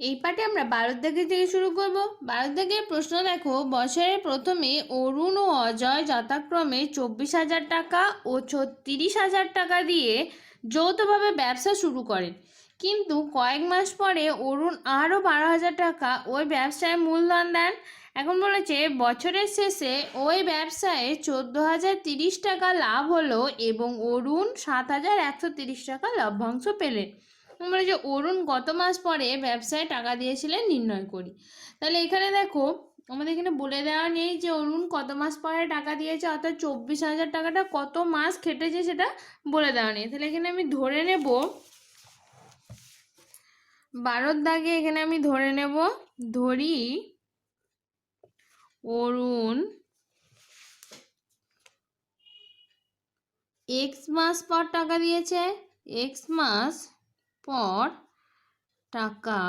এই পাঠে আমরা দাগের থেকে শুরু করব। দাগের প্রশ্ন দেখো, বছরের প্রথমে অরুণ ও অজয় যথাক্রমে চব্বিশ হাজার টাকা ও ছত্রিশ হাজার টাকা দিয়ে যৌথভাবে ব্যবসা শুরু করেন। কিন্তু কয়েক মাস পরে অরুণ আরও বারো হাজার টাকা ওই ব্যবসায় মূলধন দেন। এখন বলেছে, বছরের শেষে ওই ব্যবসায় চোদ্দ হাজার তিরিশ টাকা লাভ হলো এবং অরুণ সাত হাজার একশো তিরিশ টাকা লভ্যাংশ পেলেন। বলে যে অরুণ গত মাস পরে ব্যবসায় টাকা দিয়েছিলেন নির্ণয় করি। তাহলে এখানে দেখো, আমাদের এখানে বলে দেওয়া নেই যে অরুণ কত মাস পরে টাকা দিয়েছে, অর্থাৎ চব্বিশ হাজার টাকাটা কত মাস খেটেছে সেটা বলে দেওয়া নেই। তাহলে এখানে আমি ধরে নেব, বারোর দাগে এখানে আমি ধরে নেব, ধরি অরুণ এক্স মাস পর টাকা দিয়েছে, এক্স মাস পর টাকা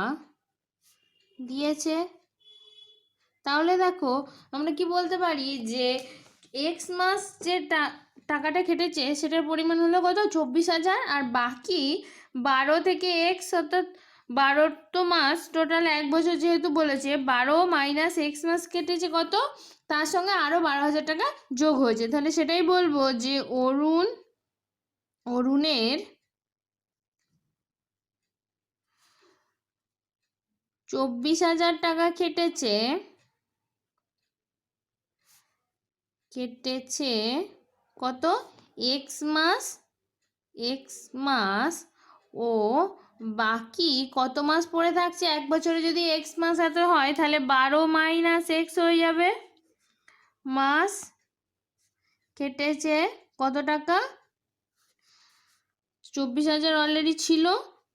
দিয়েছে। তাহলে দেখো, আমরা কি বলতে পারি যে এক্স মাস যে টাকাটা কেটেছে সেটার পরিমাণ হলো কত? চব্বিশ হাজার। আর বাকি বারো থেকে এক্স অর্থাৎ বারো তো মাস টোটাল এক বছর যেহেতু বলেছে, বারো মাইনাস এক্স মাস কেটেছে কত? তার সঙ্গে আরও বারো হাজার টাকা যোগ হয়েছে। তাহলে সেটাই বলব যে অরুণ, অরুণের চব্বিশ হাজার টাকা কেটেছে। কেটেছে কত? এক্স মাস এক্স মাস, ও বাকি কত মাস পড়ে থাকছে? এক বছরে যদি এক্স মাস এত হয়, তাহলে বারো মাইনাস এক্স হয়ে যাবে। মাস কেটেছে কত টাকা? চব্বিশ হাজার অলরেডি ছিল।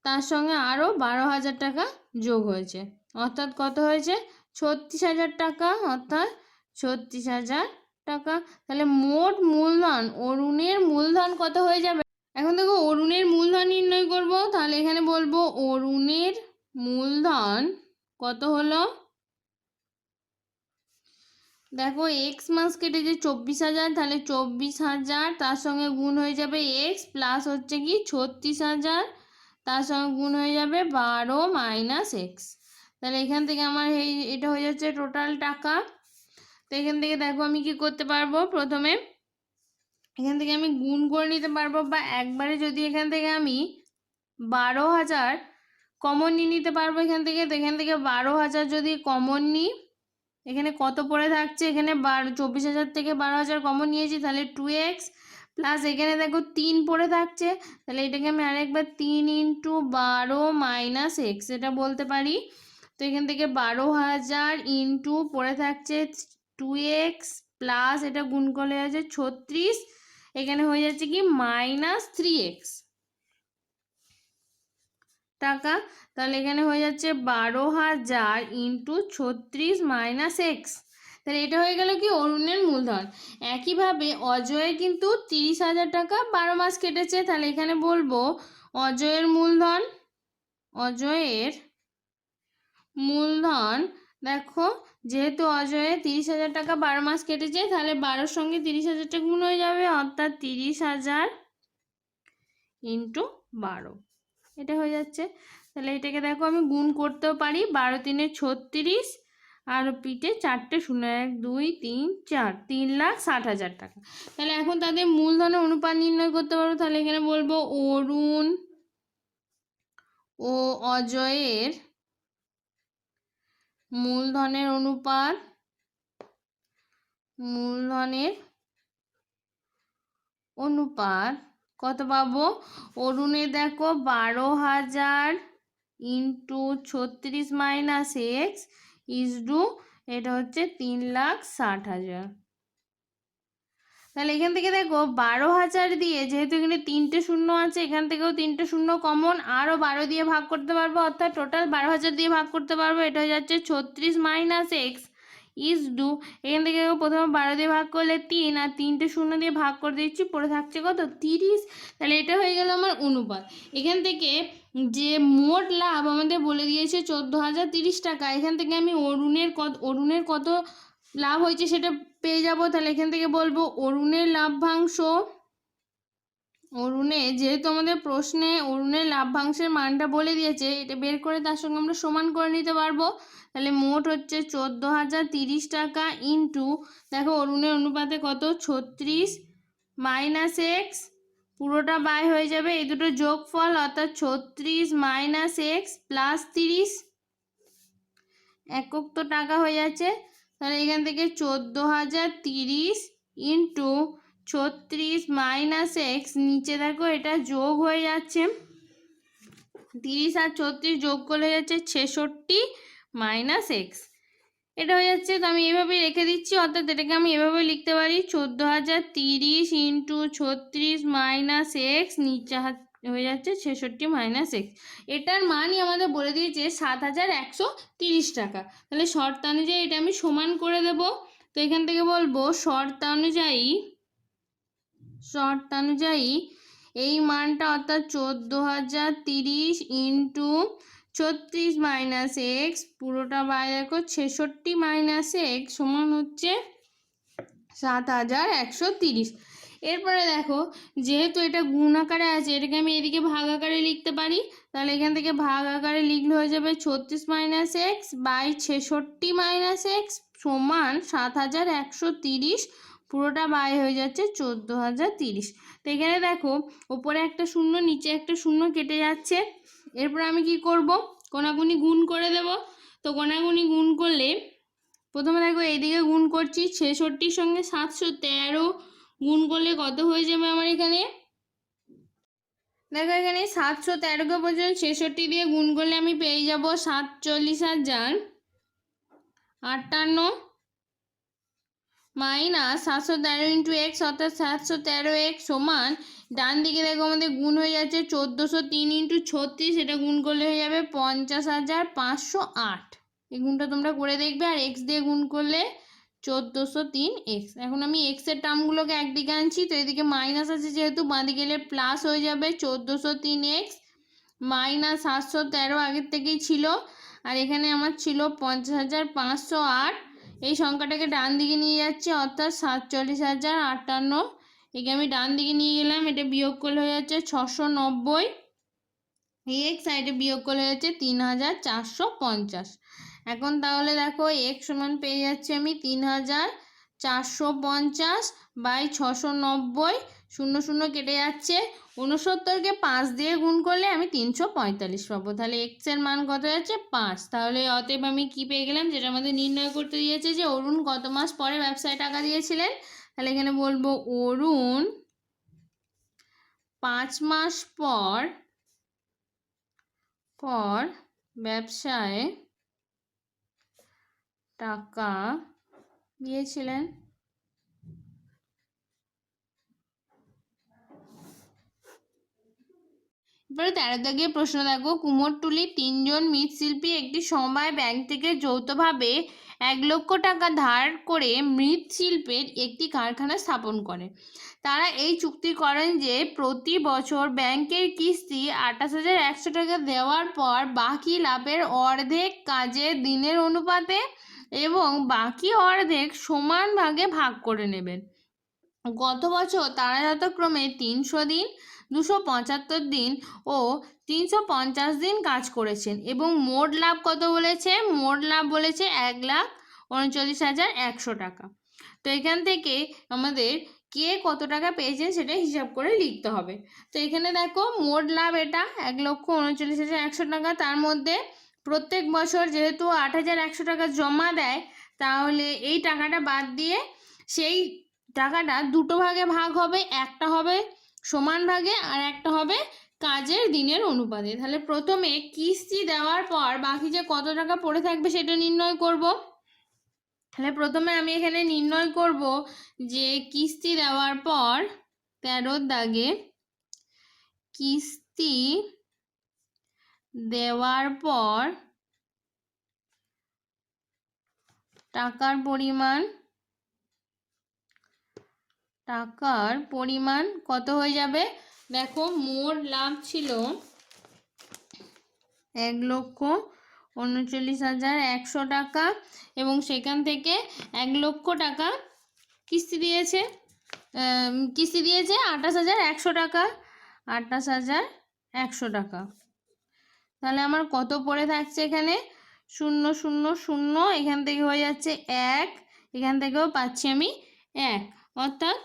তার সঙ্গে আরও বারো হাজার টাকা যোগ হয়েছে। অর্থাৎ কত হয়েছে? ছত্রিশ হাজার টাকা, অর্থাৎ ছত্রিশ হাজার টাকা। তাহলে মোট মূলধন, অরুণের মূলধন কত হয়ে যাবে? এখন দেখো, অরুণের মূলধন নির্ণয় করব। তাহলে এখানে বলব, অরুণের মূলধন কত হলো? দেখো এক্স মাস কেটে যে চব্বিশ হাজার, তাহলে চব্বিশ হাজার তার সঙ্গে গুণ হয়ে যাবে এক্স প্লাস হচ্ছে কি, ছত্রিশ হাজার। তার সঙ্গে গুণ হয়ে যাবে বারো মাইনাস এক্স তাহলে এখান থেকে আমার এই, এটা হয়ে যাচ্ছে টোটাল টাকা। তো এখান থেকে দেখো আমি কি করতে পারব? প্রথমে এখান থেকে আমি গুণ করে নিতে পারব বা একবারে যদি এখান থেকে আমি বারো হাজার কমন নিয়ে নিতে পারব এখান থেকে, তো এখান থেকে বারো হাজার যদি কমন নিই, এখানে কত পড়ে থাকছে? এখানে বারো, চব্বিশ হাজার থেকে বারো হাজার কমন নিয়েছি, তাহলে টু এক্স প্লাস এখানে দেখো তিন পড়ে থাকছে, তাহলে এটাকে আমি আরেকবার তিন ইন্টু বারো মাইনাস এক্স এটা বলতে পারি। তো এখান থেকে বারো হাজার ইন্টু পড়ে থাকছে টু এক্স প্লাস এটা গুণ করলে আছে ছত্রিশ, এখানে হয়ে যাচ্ছে কি মাইনাস থ্রি এক্স। টাকা, তাহলে এখানে হয়ে যাচ্ছে বারো হাজার ইন্টু ছত্রিশ মাইনাস এক্স। তাহলে এটা হয়ে গেল কি অরুণের মূলধন। একইভাবে অজয়ের কিন্তু তিরিশ হাজার টাকা বারো মাস কেটেছে। তাহলে এখানে বলব অজয়ের মূলধন অজয়ের মূলধন, দেখো যেহেতু অজয়ে তিরিশ হাজার টাকা বারো মাস কেটেছে, তাহলে বারোর সঙ্গে তিরিশ হাজারটা গুণ হয়ে যাবে, অর্থাৎ তিরিশ হাজার ইন্টু বারো। এটা হয়ে যাচ্ছে। তাহলে এটাকে দেখো আমি গুণ করতেও পারি, বারো তিনে ছত্রিশ আর পিঠে চারটে শূন্য, এক, দুই, তিন, চার, তিন লাখ ষাট হাজার টাকা। তাহলে এখন তাদের মূলধনের অনুপাত নির্ণয় করতে পারব তাহলে এখানে বলব অরুণ ও অজয়ের মূলধনের অনুপাত মূলধনের অনুপাত কত পাবো? অরুণে দেখো বারো হাজার ইন্টু ছত্রিশ মাইনাস এক্স ইজ ডু এটা হচ্ছে তিন লাখ ষাট হাজার। তাহলে এখান থেকে দেখো, বারো হাজার দিয়ে যেহেতু এখানে তিনটে শূন্য আছে, এখান থেকেও তিনটে শূন্য কমন আরও বারো দিয়ে ভাগ করতে পারব, অর্থাৎ টোটাল বারো হাজার দিয়ে ভাগ করতে পারব, এটা হয়ে যাচ্ছে ছত্রিশ মাইনাস এক্স ইজ ডু এখান থেকে প্রথমে বারো দিয়ে ভাগ করলে তিন আর তিনটে শূন্য দিয়ে ভাগ করে দিচ্ছি, পড়ে থাকছে কত? তিরিশ। তাহলে এটা হয়ে গেল আমার অনুপাত। এখান থেকে যে মোট লাভ আমাদের বলে দিয়েছে চোদ্দ হাজার তিরিশ টাকা, এখান থেকে আমি অরুণের কত অরুণের কত লাভ হয়েছে সেটা পেয়ে যাব। তাহলে এখান থেকে বলব অরুণের লাভ্যাংশ, অরুণে যেহেতু আমাদের প্রশ্নে অরুণের লাভ্যাংশের মানটা বলে দিয়েছে, এটা বের করে তার সঙ্গে আমরা সমান করে নিতে পারব। তাহলে মোট হচ্ছে চোদ্দ হাজার তিরিশ টাকা ইন্টু দেখো অরুণের অনুপাতে কত? ছত্রিশ মাইনাস এক্স পুরোটা বাই হয়ে যাবে, এই দুটো যোগফল অর্থাৎ ছত্রিশ মাইনাস এক্স প্লাস তিরিশ, একক তো টাকা হয়ে যাচ্ছে। তাহলে এখান থেকে চোদ্দ হাজার তিরিশ ইন্টু ছত্রিশ মাইনাস এক্স নিচে দেখো এটা যোগ হয়ে যাচ্ছে। তিরিশ আর ছত্রিশ যোগ হয়ে যাচ্ছে ছেষট্টি মাইনাস এক্স। এটা হয়ে যাচ্ছে তো আমি এভাবেই রেখে দিচ্ছি, অর্থাৎ এটাকে আমি এভাবে লিখতে পারি, চোদ্দ হাজার তিরিশ ইন্টু ছত্রিশ মাইনাস এক্স, নিচে হাত হয়ে যাচ্ছে ছেষট্টি মাইনাস এক্স। এটার মানই আমাদের বলে দিয়েছে সাত হাজার একশো তিরিশ টাকা। তাহলে শর্তানুযায়ী এটা আমি সমান করে দেব। তো এখান থেকে বলব শর্তানুযায়ী শর্তানুযায়ী এই মানটা অর্থাৎ চোদ্দ হাজার তিরিশ ইন্টু ছত্রিশ মাইনাস এক্স পুরোটা বাইরে দেখো ছেষট্টি মাইনাস এক্স সমান হচ্ছে সাত হাজার একশো তিরিশ। এরপরে দেখো, যেহেতু এটা গুণ আকারে আছে, এটাকে আমি এদিকে ভাগ আকারে লিখতে পারি, তাহলে এখান থেকে ভাগ আকারে লিখলে হয়ে যাবে ছত্রিশ মাইনাস এক্স বাই ছেষট্টি মাইনাস এক্স সমান সাত হাজার একশো তিরিশ, পুরোটা বাই হয়ে যাচ্ছে চোদ্দ হাজার তিরিশ। তো এখানে দেখো, ওপরে একটা শূন্য, নিচে একটা শূন্য কেটে যাচ্ছে। এরপর আমি কি করব? কোনাগুনি গুণ করে দেব। তো কোনাগুনি গুণ করলে, প্রথমে দেখো এইদিকে গুণ করছি, ছেষট্টির সঙ্গে সাতশো তেরো গুণ করলে কত হয়ে যাবে আমার এখানে? দেখো এখানে সাতশো তেরোকে পর্যন্ত ছেষট্টি দিয়ে গুণ করলে আমি পেয়ে যাব সাতচল্লিশ হাজার আটান্ন। মাইনাস সাতশো তেরো ইন্টু এক্স অর্থাৎ সাতশো তেরো এক্স সমান ডান দিকে দেখো আমাদের গুণ হয়ে যাচ্ছে চোদ্দোশো তিন ইন্টু ছত্রিশ, এটা গুণ করলে হয়ে যাবে পঞ্চাশ হাজার পাঁচশো আট। এই গুণটা তোমরা করে দেখবে আর এক্স দিয়ে গুণ করলে চোদ্দোশো তিন এক্স। এখন আমি এক্সের টার্মগুলোকে একদিকে আনছি, তো এদিকে মাইনাস আছে যেহেতু, বাঁদিকে গেলে প্লাস হয়ে যাবে চোদ্দোশো তিন এক্স। মাইনাস সাতশো তেরো আগের থেকেই ছিল, আর এখানে আমার ছিল পঞ্চাশ হাজার পাঁচশো আট। এই সংখ্যাটাকে ডান দিকে নিয়ে যাচ্ছে, অর্থাৎ সাতচল্লিশ হাজার আটান্ন। একে আমি ডান দিকে নিয়ে গেলাম, এটা বিয়োগ করলে হয়ে যাচ্ছে ছশো নব্বই। এক সাইডে বিয়োগ করলে হয়ে যাচ্ছে তিন হাজার চারশো পঞ্চাশ। এখন তাহলে দেখো এক সমান পেয়ে যাচ্ছি আমি তিন হাজার চারশো পঞ্চাশ বাই ছশো নব্বই। শূন্য শূন্য কেটে যাচ্ছে। উনসত্তরকে পাঁচ দিয়ে গুণ করলে আমি তিনশো পঁয়তাল্লিশ পাবো। তাহলে এক্সের মান কত যাচ্ছে? পাঁচ। তাহলে অতএব আমি কি পেয়ে গেলাম? যেটা আমাদের নির্ণয় করতে দিয়েছে যে অরুণ কত মাস পরে ব্যবসায় টাকা দিয়েছিলেন? তাহলে এখানে বলব অরুণ পাঁচ মাস পর পর ব্যবসায় টাকা দিয়েছিলেন। এবারে তেরো দাগের প্রশ্ন, দেখো কুমোরটুলির তিনজন মৃৎশিল্পী একটি সময় ব্যাংক থেকে যৌথভাবে এক লক্ষ টাকা ধার করে মৃৎশিল্পের একটি কারখানা স্থাপন করে। তারা এই চুক্তি করেন যে, প্রতি বছর ব্যাংকের কিস্তি আঠাশ হাজার একশো টাকা দেওয়ার পর বাকি লাভের অর্ধেক কাজের দিনের অনুপাতে এবং বাকি অর্ধেক সমান ভাগে ভাগ করে নেবেন। গত বছর তারা যথাক্রমে তিনশো দিন দুশো পঁচাত্তর দিন ও তিনশো পঞ্চাশ দিন কাজ করেছেন এবং মোট লাভ কত বলেছে? মোট লাভ বলেছে এক লাখ উনচল্লিশ হাজার একশো টাকা। তো এখান থেকে আমাদের কে কত টাকা পেয়েছেন সেটা হিসাব করে লিখতে হবে। তো এখানে দেখো মোট লাভ এটা এক লক্ষ উনচল্লিশ হাজার একশো টাকা। তার মধ্যে প্রত্যেক বছর যেহেতু আট হাজার একশো টাকা জমা দেয়, তাহলে এই টাকাটা বাদ দিয়ে সেই টাকাটা দুটো ভাগে ভাগ হবে, একটা হবে সমান ভাগে আর একটা হবে কাজের দিনের অনুপাতে। তাহলে প্রথমে কিস্তি দেওয়ার পর বাকি যে কত টাকা পড়ে থাকবে সেটা নির্ণয় করব। তাহলে প্রথমে আমি এখানে নির্ণয় করব যে কিস্তি দেওয়ার পর তেরোর দাগে কিস্তি দেওয়ার পর টাকার পরিমাণ টাকার পরিমাণ কত হয়ে যাবে? দেখো, মোট লাভ ছিল এক লক্ষ উনচল্লিশ হাজার একশো টাকা এবং সেখান থেকে এক লক্ষ টাকা কিস্তি দিয়েছে কিস্তি দিয়েছে আঠাশ হাজার একশো টাকা আটাশ হাজার একশো টাকা। তাহলে আমার কত পড়ে থাকছে এখানে? শূন্য শূন্য শূন্য, এখান থেকে হয়ে যাচ্ছে এক, এখান থেকেও পাচ্ছি আমি এক। অর্থাৎ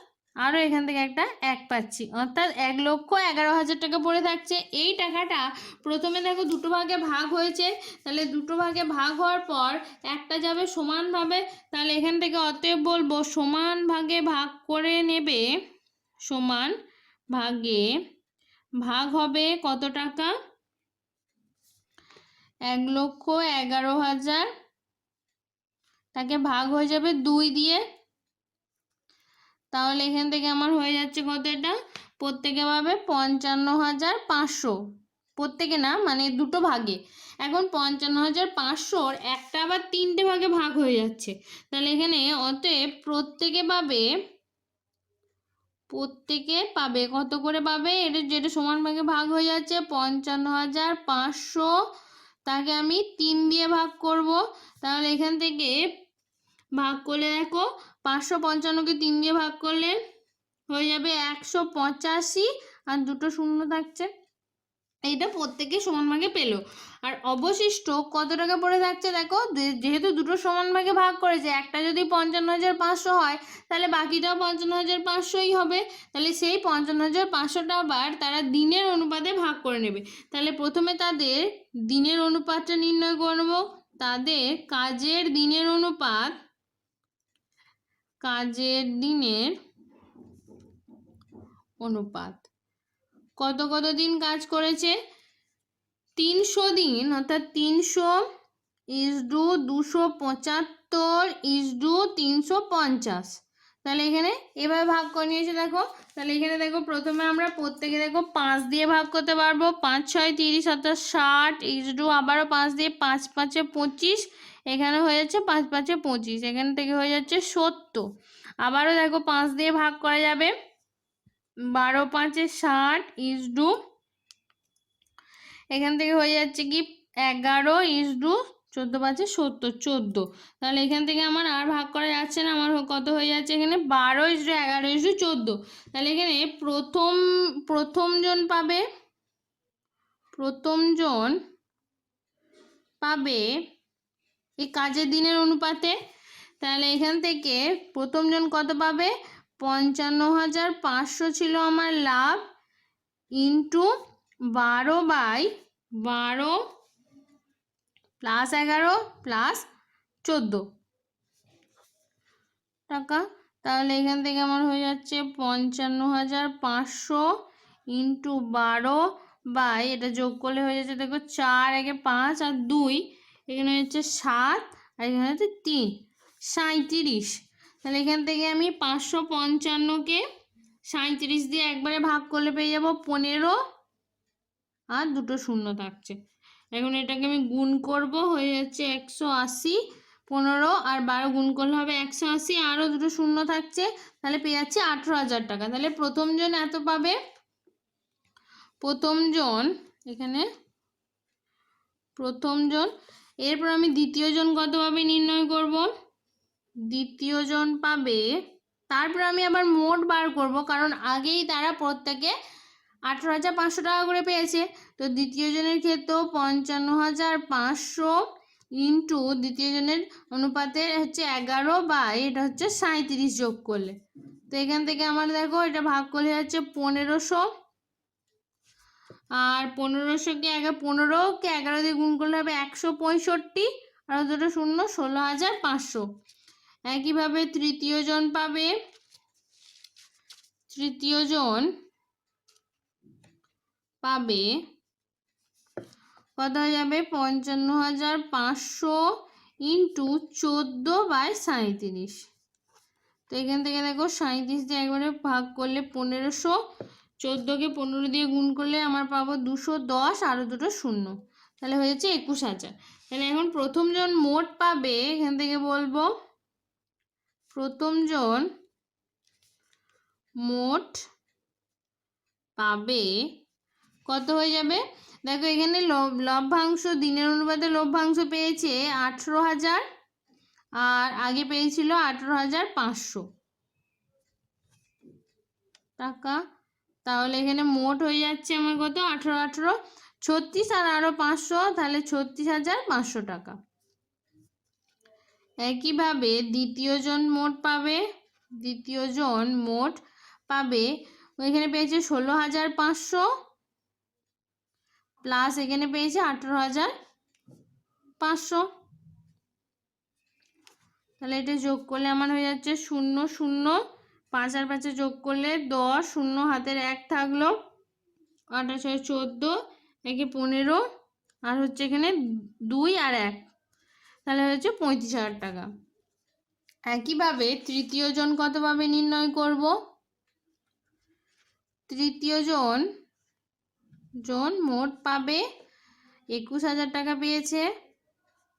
আরও এখান থেকে একটা এক পাচ্ছি। অর্থাৎ এক লক্ষ এগারো হাজার টাকা পড়ে থাকছে। এই টাকাটা প্রথমে দেখো দুটো ভাগে ভাগ হয়েছে। তাহলে দুটো ভাগে ভাগ হওয়ার পর একটা যাবে সমানভাবে। তাহলে এখান থেকে অতএব বলব সমান ভাগে ভাগ করে নেবে, সমান ভাগে ভাগ হবে কত টাকা? এক লক্ষ এগারো হাজার। তাকে ভাগ হয়ে যাবে দুই দিয়ে তাহলে এখান থেকে আমার হয়ে যাচ্ছে কত এটা? প্রত্যেকে পাবে পঞ্চান্ন হাজার পাঁচশো। প্রত্যেকে না? মানে দুটো ভাগে। এখন পঞ্চান্ন হাজার পাঁচশোর একটা আবার তিনটে ভাগে ভাগ হয়ে যাচ্ছে। তাহলে এখানে অতএব প্রত্যেকে পাবে প্রত্যেকে পাবে, কত করে পাবে? এটা যেটা সমান ভাগে ভাগ হয়ে যাচ্ছে পঞ্চান্ন হাজার পাঁচশো, তাকে আমি তিন দিয়ে ভাগ করব। তাহলে এখান থেকে ভাগ করলে দেখো পাঁচশো পঞ্চান্নকে তিন দিয়ে ভাগ করলে হয়ে যাবে একশো পঁচাশি আর দুটো শূন্য থাকছে। এইটা প্রত্যেকে সমান ভাগে পেল। আর অবশিষ্ট কত টাকা পড়ে থাকছে দেখো? যেহেতু দুটো সমান ভাগে ভাগ করেছে, একটা যদি পঞ্চান্ন হাজার পাঁচশো হয়, তাহলে বাকিটাও পঞ্চান্ন হাজার পাঁচশোই হবে। তাহলে সেই পঞ্চান্ন হাজার পাঁচশোটা আবার তারা দিনের অনুপাতে ভাগ করে নেবে। তাহলে প্রথমে তাদের দিনের অনুপাতটা নির্ণয় করব তাদের কাজের দিনের অনুপাত কাজের দিনের অনুপাত। কত কত দিন কাজ করেছে? তিনশো দিন, অর্থাৎ তিনশো ইসডু দুশো পঁচাত্তর ইসডু তিনশো পঞ্চাশ। তাহলে এখানে এভাবে ভাগ করে নিয়েছে দেখো। তাহলে এখানে দেখো প্রথমে আমরা প্রত্যেকে দেখো পাঁচ দিয়ে ভাগ করতে পারব। পাঁচ, ছয়, তিরিশ, অর্থাৎ ষাট ইসডু আবারও পাঁচ দিয়ে পাঁচ, পাঁচে পঁচিশ। এখানে হয়ে যাচ্ছে পাঁচ পাঁচে পঁচিশ, এখান থেকে হয়ে যাচ্ছে সত্তর। আবারও দেখো পাঁচ দিয়ে ভাগ করা যাবে। বারো পাঁচে ষাট ইস ডু এখান থেকে হয়ে যাচ্ছে কি এগারো ইস ডু চোদ্দ পাঁচে সত্তর, চোদ্দ। তাহলে এখান থেকে আমার আর ভাগ করা যাচ্ছে না, আমার কত হয়ে যাচ্ছে এখানে? বারো ইসডু এগারো ইসডু চোদ্দ। তাহলে এখানে প্রথম প্রথম জন পাবে, প্রথম জন পাবে এই কাজের দিনের অনুপাতে, তাহলে এখান থেকে প্রথম জন কত পাবে? পঞ্চান্ন হাজার পাঁচশো ছিল আমার লাভ ইন্টু বারো বাই বারো প্লাস এগারো প্লাস চোদ্দ। টাকা, তাহলে এখান থেকে আমার হয়ে যাচ্ছে পঞ্চান্ন হাজার পাঁচশো ইন্টু বারো বাই, এটা যোগ করলে হয়ে যাচ্ছে দেখো চার একে পাঁচ আর দুই এখানে হচ্ছে সাত আর এখানে হচ্ছে তিন। সাঁইত্রিশ। তাহলে এখান থেকে আমি পাঁচশো পঞ্চান্নকে সাঁইত্রিশ দিয়ে একবারে ভাগ করলে পেয়ে যাব পনেরো আর দুটো শূন্য থাকছে। এখন এটাকে আমি গুণ করব, হয়ে যাচ্ছে একশো আশি, পনেরো আর বারো গুণ করলে হবে একশো আশি, আরও দুটো শূন্য থাকছে, তাহলে পেয়ে যাচ্ছে আঠেরো হাজার টাকা। তাহলে প্রথমজন এত পাবে? প্রথমজন এখানে প্রথমজন এরপর আমি দ্বিতীয়জন কত পাবে নির্ণয় করব? দ্বিতীয়জন পাবে, তারপর আমি আবার মোট বার করব, কারণ আগেই তারা প্রত্যেকে আঠেরো হাজার পাঁচশো টাকা করে পেয়েছে। তো দ্বিতীয় জনের ক্ষেত্রেও পঞ্চান্ন হাজার পাঁচশো ইন্টু দ্বিতীয় জনের অনুপাতে হচ্ছে এগারো বা এটা হচ্ছে সাঁইত্রিশ যোগ করলে। তো এখান থেকে আমার দেখো, এটা ভাগ করলে হচ্ছে পনেরোশো আর পনেরোশো পনেরোশোকে এগারো পনেরোকে এগারো দিয়ে গুণ করলে হবে একশো পঁয়ষট্টি, আর দুটো শূন্য ষোলো হাজার পাঁচশো। একইভাবে তৃতীয় জন পাবে। তৃতীয় জন পাবে কত হয়ে যাবে? পঞ্চান্ন হাজার পাঁচশো ইন্টু চোদ্দ বাই সাঁইত্রিশ। তো এখান থেকে দেখো সাঁইত্রিশ দিয়ে একবারে ভাগ করলে পনেরোশো চোদ্দোকে পনেরো দিয়ে গুণ করলে আমার পাবো দুশো দশ আরও দুটো শূন্য। তাহলে হয়ে যাচ্ছে একুশ হাজার। তাহলে এখন প্রথমজন মোট পাবে, এখান থেকে বলব প্রথমজন মোট পাবে, কত হয়ে যাবে? দেখো এখানে লভ- লভ্যাংশ, দিনের অনুপাতে লভ্যাংশ পেয়েছে আঠেরো হাজার, আর আগে পেয়েছিল আঠেরো হাজার পাঁচশো। টাকা তাহলে এখানে মোট হয়ে যাচ্ছে আমার কত? আঠেরো আঠেরো। ছত্রিশ আর আরও পাঁচশো, তাহলে ছত্রিশ হাজার পাঁচশো টাকা। একইভাবে দ্বিতীয় জন মোট পাবে, দ্বিতীয় জন মোট পাবে, এখানে পেয়েছে ষোলো হাজার পাঁচশো প্লাস এখানে পেয়েছে আঠেরো হাজার পাঁচশো। তাহলে এটা যোগ করলে আমার হয়ে যাচ্ছে শূন্য শূন্য। পাঁচ আর পাঁচে যোগ করলে দশ, শূন্য হাতের এক থাকল। আঠাশ হয় চোদ্দ, একে পনেরো, আর হচ্ছে এখানে দুই আর এক। তাহলে হচ্ছে পঁয়ত্রিশ হাজার টাকা। একইভাবে তৃতীয় জন কত পাবে নির্ণয় করব? তৃতীয় জন জন মোট পাবে একুশ হাজার টাকা পেয়েছে,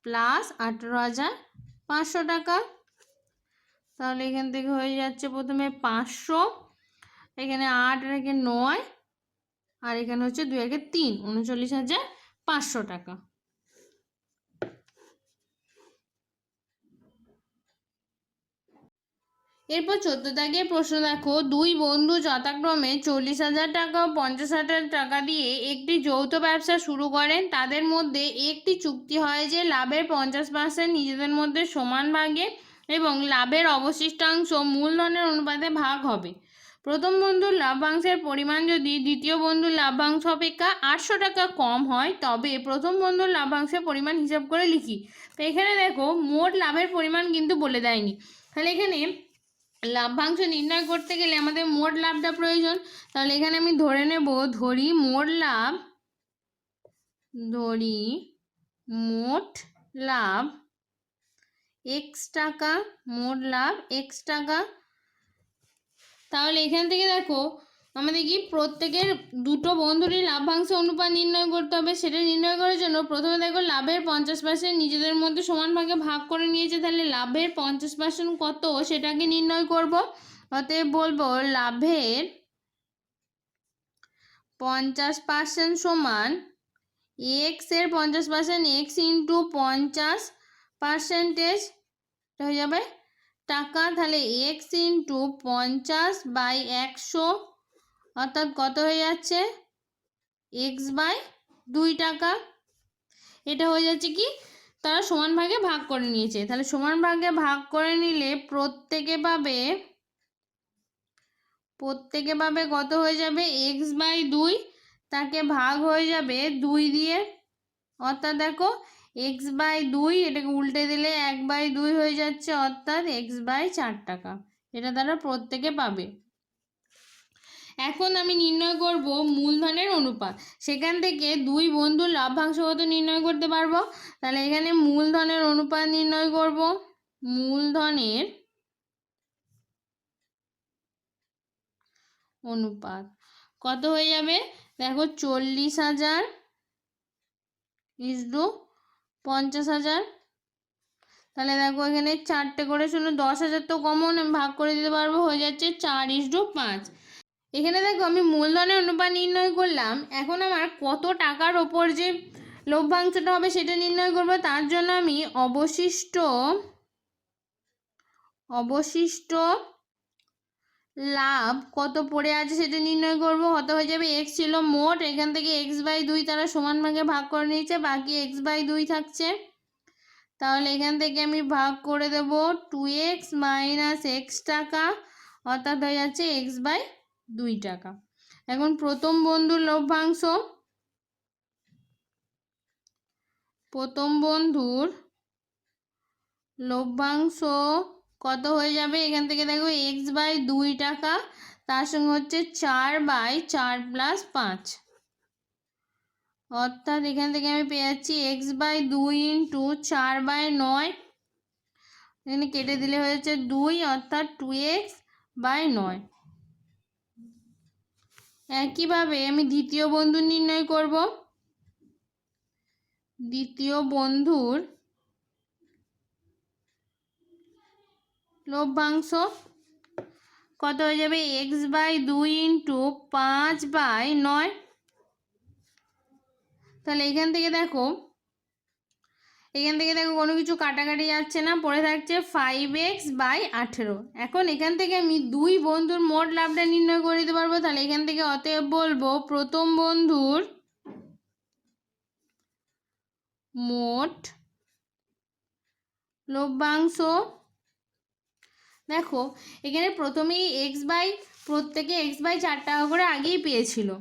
প্লাস আঠেরো হাজার পাঁচশো টাকা। তাহলে এখান থেকে হয়ে যাচ্ছে প্রথমে পাঁচশো, এখানে আট একে নয়, আর এখানে হচ্ছে দুই একে তিন, উনচল্লিশ হাজার পাঁচশো টাকা। এরপর চোদ্দ দাগের প্রশ্ন দেখো, দুই বন্ধু যথাক্রমে চল্লিশ হাজার টাকা ও পঞ্চাশ হাজার টাকা দিয়ে একটি যৌথ ব্যবসা শুরু করেন। তাদের মধ্যে একটি চুক্তি হয় যে লাভের পঞ্চাশ পার্সেন্ট নিজেদের মধ্যে সমান ভাগে এবং লাভের অবশিষ্টাংশ মূলধনের অনুপাতে ভাগ হবে। প্রথম বন্ধুর লাভ্যাংশের পরিমাণ যদি দ্বিতীয় বন্ধুর লাভ্যাংশ অপেক্ষা আটশো টাকা কম হয়, তবে প্রথম বন্ধুর লাভ্যাংশের পরিমাণ হিসাব করে লিখি। তো এখানে দেখো, মোট লাভের পরিমাণ কিন্তু বলে দেয়নি। তাহলে এখানে লাভ্যাংশ নির্ণয় করতে গেলে আমাদের মোট লাভটা প্রয়োজন। তাহলে এখানে আমি ধরে নেব, ধরি মোট লাভ, ধরি মোট লাভ এক্স টাকা, মোট লাভ এক্স টাকা। তাহলে এখান থেকে দেখো, আমাদের কি প্রত্যেকের দুটো বন্ধুরই লাভ্যাংশ অনুপাত নির্ণয় করতে হবে। সেটা নির্ণয় করার জন্য প্রথমে দেখো লাভের পঞ্চাশ পার্সেন্ট নিজেদের মধ্যে সমান ভাগে ভাগ করে নিয়েছে। তাহলে লাভের পঞ্চাশ পার্সেন্ট কত সেটাকে নির্ণয় করব। অতএব বলব লাভের পঞ্চাশ পার্সেন্ট সমান এক্সের পঞ্চাশ পার্সেন্ট এক্স ইন্টু পঞ্চাশ পার্সেন্টেজ হয়ে যাবে। টাকা তাহলে এক্স ইন্টু পঞ্চাশ বাই একশো, অর্থাৎ কত হয়ে যাচ্ছে? এক্স বাই দুই টাকা। এটা হয়ে যাচ্ছে কি? তারা সমান ভাগে ভাগ করে নিয়েছে। তাহলে সমান ভাগে ভাগ করে নিলে প্রত্যেকে পাবে প্রত্যেকে পাবে কত হয়ে যাবে? এক্স বাই দুই। তাকে ভাগ হয়ে যাবে দুই দিয়ে। অর্থাৎ দেখো এক্স বাই দুই, এটাকে উল্টে দিলে এক বাই দুই হয়ে যাচ্ছে, অর্থাৎ এক্স বাই চার টাকা। এটা তারা প্রত্যেকে পাবে। এখন আমি নির্ণয় করব মূলধনের অনুপাত। সেখান থেকে দুই বন্ধুর লাভ্যাংশ কত নির্ণয় করতে পারব? তাহলে এখানে মূলধনের অনুপাত নির্ণয় করব। মূলধনের অনুপাত কত হয়ে যাবে? দেখো চল্লিশ হাজার ইসডু পঞ্চাশ হাজার। তাহলে দেখো এখানে চারটে করে শুনে দশ হাজার তো কমন আমি ভাগ করে দিতে পারব, হয়ে যাচ্ছে চার ইসডু পাঁচ। এখানে দেখো আমি মূলধনের অনুপাত নির্ণয় করলাম। এখন আমার কত টাকার ওপর যে লভ্যাংশটা হবে সেটা নির্ণয় করব। তার জন্য আমি অবশিষ্ট অবশিষ্ট লাভ কত পড়ে আছে সেটা নির্ণয় করব। কত হয়ে যাবে এক্স ছিল মোট, এখান থেকে এক্স বাই দুই তারা সমান ভাগে ভাগ করে নিয়েছে, বাকি এক্স বাই দুই থাকছে। তাহলে এখান থেকে আমি ভাগ করে দেব টু এক্স মাইনাস এক্স টাকা, অর্থাৎ হয়ে যাচ্ছে এক্স বাই দুই টাকা। এখন প্রথম বন্ধুর লভ্যাংশ। প্রথম বন্ধুর লভ্যাংশ কত হয়ে যাবে? এখান থেকে দেখো এক্স বাই দুই টাকা, তার সঙ্গে হচ্ছে চার বাই চার প্লাস পাঁচ। অর্থাৎ এখান থেকে আমি পেয়ে যাচ্ছি এক্স বাই দুই ইন্টু চার বাই নয়। এখানে কেটে দিলে হয়ে যাচ্ছে দুই, অর্থাৎ টু এক্স বাই নয়। একইভাবে আমি দ্বিতীয় বন্ধু নির্ণয় করব। দ্বিতীয় বন্ধুর লভ্যাংশ কত হয়ে যাবে? এক্স বাই দুই ইন্টু পাঁচ বাই নয়। তাহলে এখান থেকে দেখো, এখান থেকে দেখো কোনো কিছু কাটাকাটি যাচ্ছে না, পড়ে থাকছে ফাইভ এক্স বাই আঠেরো। এখন এখান থেকে আমি দুই বন্ধুর মোট লাভটা নির্ণয় করে দিতে পারব। তাহলে এখান থেকে অতএব বলব প্রথম বন্ধুর মোট লভ্যাংশ দেখো, এখানে প্রথমেই এক্স বাই প্রত্যেকে এক্স বাই চার টাকা করে আগেই পেয়েছিল।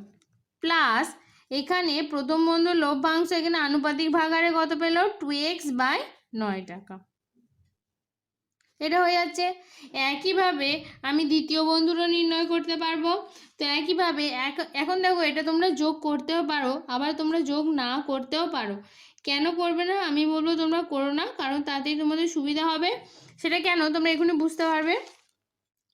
প্লাস এখানে প্রথম বন্ধুর লভ্যাংশ এখানে আনুপাতিক ভাগারে কত পেল? টু এক্স বাই নয় টাকা। এটা হয়ে যাচ্ছে। একইভাবে আমি দ্বিতীয় বন্ধুরও নির্ণয় করতে পারব। তো একইভাবে এক- এখন দেখো, এটা তোমরা যোগ করতেও পারো, আবার তোমরা যোগ না করতেও পারো। কেন করবে না? আমি বলব তোমরা করো না, কারণ তাতেই তোমাদের সুবিধা হবে। সেটা কেন? তোমরা এখনই বুঝতে পারবে।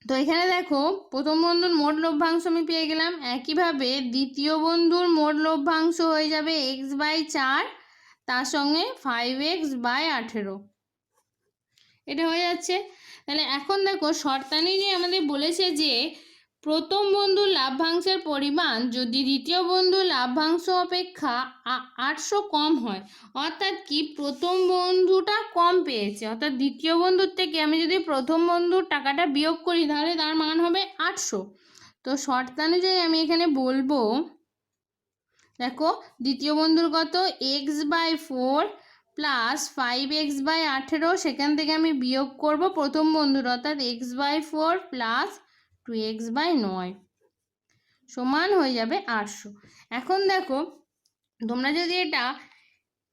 তো এখানে দেখো, প্রথম বন্ধুর মোট লভ্যাংশ আমি পেয়ে গেলাম। একইভাবে দ্বিতীয় বন্ধুর মোট লভ্যাংশ হয়ে যাবে এক্স বাই চার, তার সঙ্গে ফাইভ এক্স বাই আঠেরো। এটা হয়ে যাচ্ছে। তাহলে এখন দেখো শর্তানি যে আমাদের বলেছে যে প্রথম বন্ধুর লাভ্যাংশের পরিমাণ যদি দ্বিতীয় বন্ধুর লাভ্যাংশ অপেক্ষা আটশো কম হয়, অর্থাৎ কি প্রথম বন্ধুটা কম পেয়েছে? অর্থাৎ দ্বিতীয় বন্ধুর থেকে আমি যদি প্রথম বন্ধুর টাকাটা বিয়োগ করি, তাহলে তার মান হবে আটশো। তো শর্তানুযায়ী আমি এখানে বলব, দেখো, দ্বিতীয় বন্ধুর কত? X by four plus five x by আঠেরো, সেখান থেকে আমি বিয়োগ করব প্রথম বন্ধুর, অর্থাৎ x by four plus two x by নয় সমান হয়ে যাবে আটশো। এখন দেখো, তোমরা যদি এটা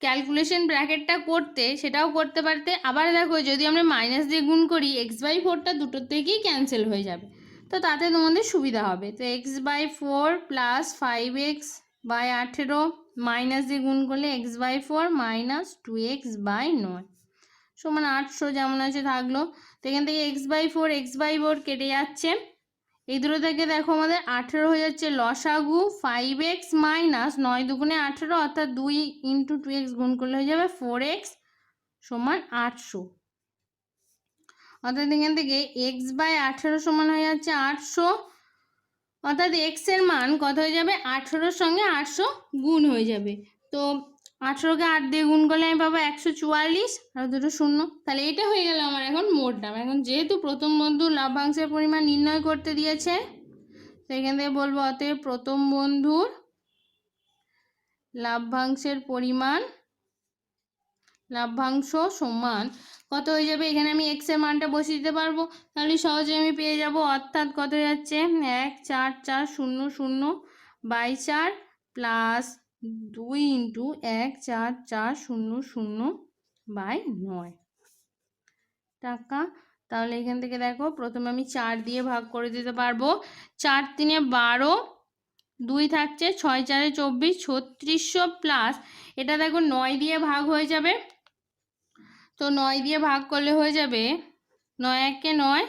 ক্যালকুলেশন ব্র্যাকেটটা করতে, সেটাও করতে পারতে, আবার দেখো যদি আমরা মাইনাস দিয়ে গুণ করি এক্স বাই ফোরটা দুটোর থেকেই ক্যান্সেল হয়ে যাবে। তো তাতে তোমাদের সুবিধা হবে। তো x by four plus five x by আঠেরো মাইনাস দিয়ে গুণ করলে x by four minus two x by নয়। সমান আটশো যেমন আছে, থাকল। তো এখান থেকে x by four x by four কেটে যাচ্ছে। এই দুটো থেকে দেখো আমাদের আঠেরো হয়ে যাচ্ছে লসাগু ফাইভ এক্স মাইনাস নয় দুগুণে আঠেরো অর্থাৎ দুই ইন্টু টু এক্স গুণ করলে হয়ে যাবে ফোর এক্স সমান আটশো। অর্থাৎ এখান থেকে এক্স বাই আঠেরো সমান হয়ে যাচ্ছে আটশো। অর্থাৎ এক্সের মান কত হয়ে যাবে? আঠেরোর সঙ্গে আটশো গুণ হয়ে যাবে। তো আঠেরোকে আট দিয়ে গুণ করলে আমি পাবো একশো চুয়াল্লিশ আর দুটো শূন্য। তাহলে এটা হয়ে গেল আমার এখন মোট দাম এখন যেহেতু প্রথম বন্ধু লভ্যাংশের পরিমাণ নির্ণয় করতে দিয়েছে, তো এখান থেকে বলব অতএব প্রথম বন্ধুর লাভ্যাংশের পরিমাণ লাভ্যাংশ সমান কত হয়ে যাবে? এখানে আমি এক্সের মানটা বসিয়ে দিতে পারব। তাহলে সহজে আমি পেয়ে যাব, অর্থাৎ কত যাচ্ছে? এক, চার চার, শূন্য শূন্য, বাই চার প্লাস দুই ইন্টু এক, চার চার, শূন্য শূন্য বাই নয়। টাকা, তাহলে এখান থেকে দেখো, প্রথমে আমি চার দিয়ে ভাগ করে দিতে পারব। চার তিনে বারো, দুই থাকছে ছয়, চারে চব্বিশ, ছত্রিশশো প্লাস এটা দেখো নয় দিয়ে ভাগ হয়ে যাবে। তো নয় দিয়ে ভাগ করলে হয়ে যাবে নয় একে নয়,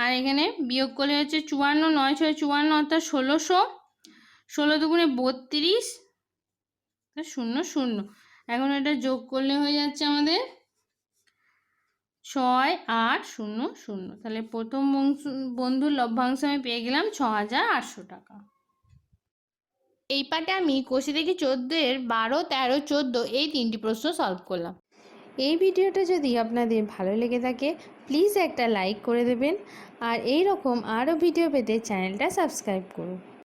আর এখানে বিয়োগ করলে হচ্ছে চুয়ান্ন, নয় ছয় চুয়ান্ন, অর্থাৎ ষোলোশো। ষোলো দুগুণে বত্রিশ শূন্য শূন্য। এখন এটা যোগ করলে হয়ে যাচ্ছে আমাদের ছয়, আট, শূন্য শূন্য। তাহলে প্রথম বন্ধুর লভ্যাংশ আমি পেয়ে গেলাম ছ হাজার আটশো টাকা। এই পাটে আমি কোষে দেখি চোদ্দ এর বারো, তেরো, চোদ্দ, এই তিনটি প্রশ্ন সলভ করলাম। এই ভিডিওটা যদি আপনাদের ভালো লেগে থাকে প্লিজ একটা লাইক করে দেবেন। আর এই রকম আরও ভিডিও পেতে চ্যানেলটা সাবস্ক্রাইব করুন।